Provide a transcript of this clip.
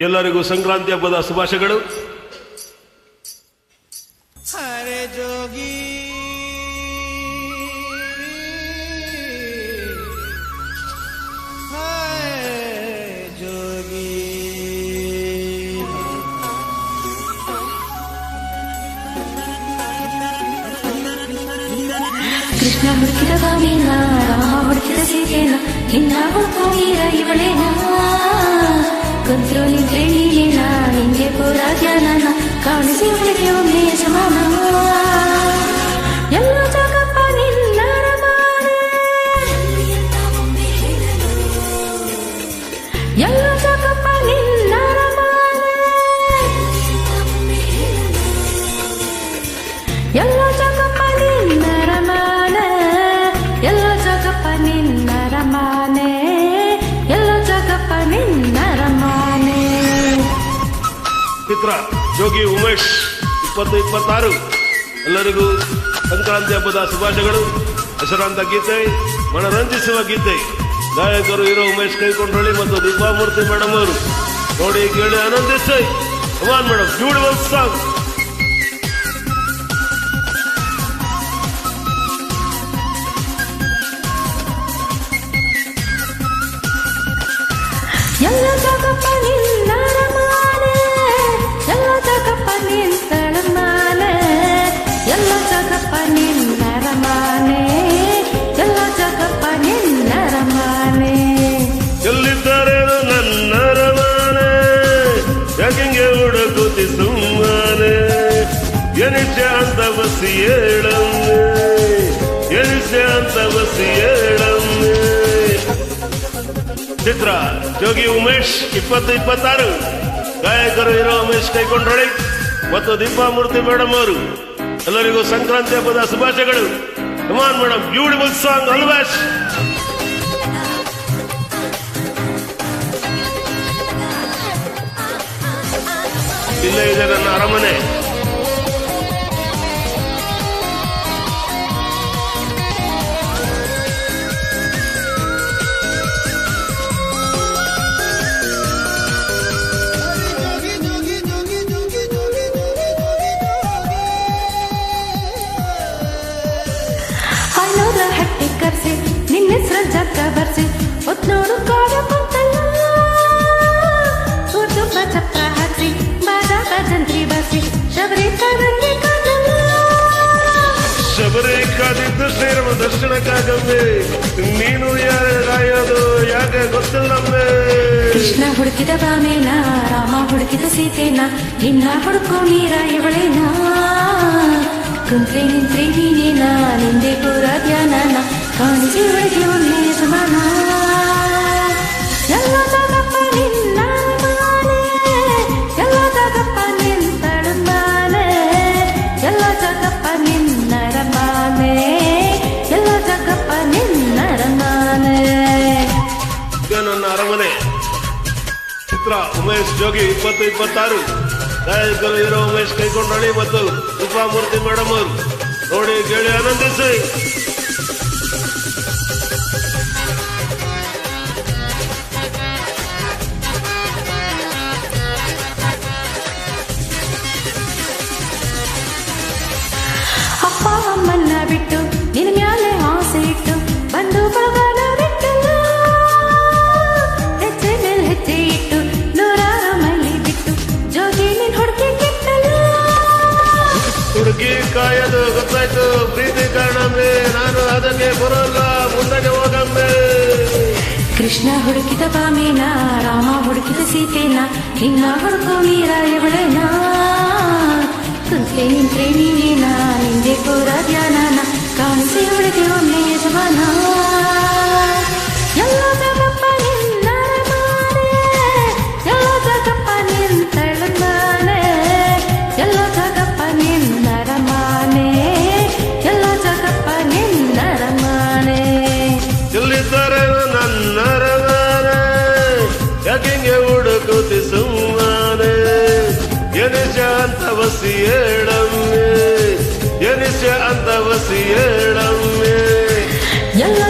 ಎಲ್ಲರಿಗೂ ಸಂಕ್ರಾಂತಿ ಹಬ್ಬದ ಶುಭಾಶಯಗಳು. ಹರೆ ಜೋಗಿ. ಹಾಯ್ ಜೋಗಿ ಕೃಷ್ಣ ಹುಡುಕಿದ ಬಾವಿನ ರಾಮ ಹುಡುಕಿದ ಸೀತೆನ ನಿನ್ನ ಹುಡುಕೋ ವೀರ ಇವಳೇನ? ಎಲ್ಲ ಎಲ್ಲ ನಿನ್ನ ಎಲ್ಲ ನಿನ್ನ ಚಿತ್ರ ಜೋಗಿ ಉಮೇಶ್ ಇಪ್ಪತ್ತು ಇಪ್ಪತ್ತಾರು. ಎಲ್ಲರಿಗೂ ಸಂಕ್ರಾಂತಿ ಹಬ್ಬದ ಶುಭಾಶಯಗಳು. ಹೆಸರಾಂತ ಗೀತೆ, ಮನರಂಜಿಸುವ ಗೀತೆ. ಗಾಯಕರು ಇರೋ ಉಮೇಶ್ ಕೈಕೊಂಡ್ರಳ್ಳಿ ಮತ್ತು ದೀಪಾಮೂರ್ತಿ ಮೇಡಮ್ ಅವರು. ನೋಡಿ ಕೇಳಿ ಆನಂದಿಸಿ. ಕಮಾನ್ ಮೇಡಮ್ ಬ್ಯೂಟಿಫುಲ್ ಸಾಂಗ್ ಸುಮ್ಮನೆ ಎನಿಸೆ ಅಂತ ಬಸಿ ಹೇಳಮ್ಮೆ ಎನಿಸೆ ಅಂತ ಬಸಿ ಹೇಳಮ್ಮೆ ಚಿತ್ರ ಜೋಗಿ ಉಮೇಶ್ ಇಪ್ಪತ್ತು ಇಪ್ಪತ್ತಾರು ಗಾಯಕರು ಇರೋ ಉಮೇಶ್ ಕೈಕೊಂಡ್ರಳಿ ಮತ್ತು ದೀಪಾಮೂರ್ತಿ ಮೇಡಮ್ ಅವರು. ಎಲ್ಲರಿಗೂ ಸಂಕ್ರಾಂತಿ ಹಬ್ಬದ ಶುಭಾಶಯಗಳು. Come on madam beautiful song ಅಲ್ವಾಸ್ ಇಲ್ಲೇ ಇದೆ ನನ್ನ ಅರಮನೆ. ಜಕ್ಕ ಬರ್ಸಿ ಹೊತ್ ನೋಡು ಕಾಡ ಕುಂತಲ್ಲ ತುಪ್ಪ ಚಪ್ರ ಹಾಕ್ಸಿ ಬಾದ ಭಜಂತ್ರಿ ಬರ್ಸಿ ಶಬರಿ ಕಾದಂಗೆ ಕಾದಲ್ಲ. ಶಬರಿ ಕಾದಿದ್ದು ಶ್ರೀರಮ ದರ್ಶನಕ್ಕಾಗಮ್ಮೆ ನೀನು ಯಾರ ರಾಯೋದು ಯಾಕೆ ಗೊತ್ತಿಲ್ಲಮ್ಮೆ ಕೃಷ್ಣ ಹುಡುಕಿದ ಬಾಮೇನ ರಾಮ ಹುಡುಕಿದ ಸೀತೆನ ನಿನ್ನ ಹುಡುಕೋ ನೀರ ಇವಳೇನ? ಕುಂತ್ರೆ ನಿಂತ್ರೆ ನೀನೇನ ನಿಂದೆ ಪೂರ ಧ್ಯಾನನ ಕಾಣಿಸಿ ಇವಳಿಗೆ ಒಮ್ಮೆ ಸಮಾನ ಎಲ್ಲ ಜಗಪ್ಪ ನಿನ್ನ ಮಾನೆ ಎಲ್ಲ ಜಗಪ್ಪ ನಿಂತಳಮಾನೆ ಎಲ್ಲ ಜಗಪ್ಪ ನಿನ್ನ ರಮಾನೆ ಎಲ್ಲ ಜಗಪ್ಪ ನಿನ್ನ ರಮಾನೆ ಇದು ನನ್ನ ಅರಮನೆ ಚಿತ್ರ ಉಮೇಶ್ ಜೋಗಿ ಇಪ್ಪತ್ತು ಇಪ್ಪತ್ತಾರು ಗಾಯಕರು ಇರೋ ಉಮೇಶ್ ಕೈಕೊಂಡಳಿ ಮತ್ತು ಉಪಾಮೂರ್ತಿ ಮೇಡಮ್ ನೋಡಿ ಕೇಳಿ ಆನಂದಿಸಿ. ಕೃಷ್ಣ ಹುಡುಕಿದ ಬಾಮೇನ ರಾಮ ಹುಡುಕಿದ ಸೀತೆನ ನಿನ್ನ ಹುಡುಕೋ ನೀರ ಇವಳೇನ ಎಲ್ಲಿದ್ದಾರೆ ನನ್ನ ಯಕಿಂಗೆ ಹುಡುಕುತಿ ಸುಮ್ಮನೆ. ಎನಿಸ ಅಂತ ಬಸಿ ಹೇಳಮ್ಮೆ ಎನಿಸ ಅಂತ ಬಸಿ ಹೇಳಮ್ಮೆ ಎಲ್ಲ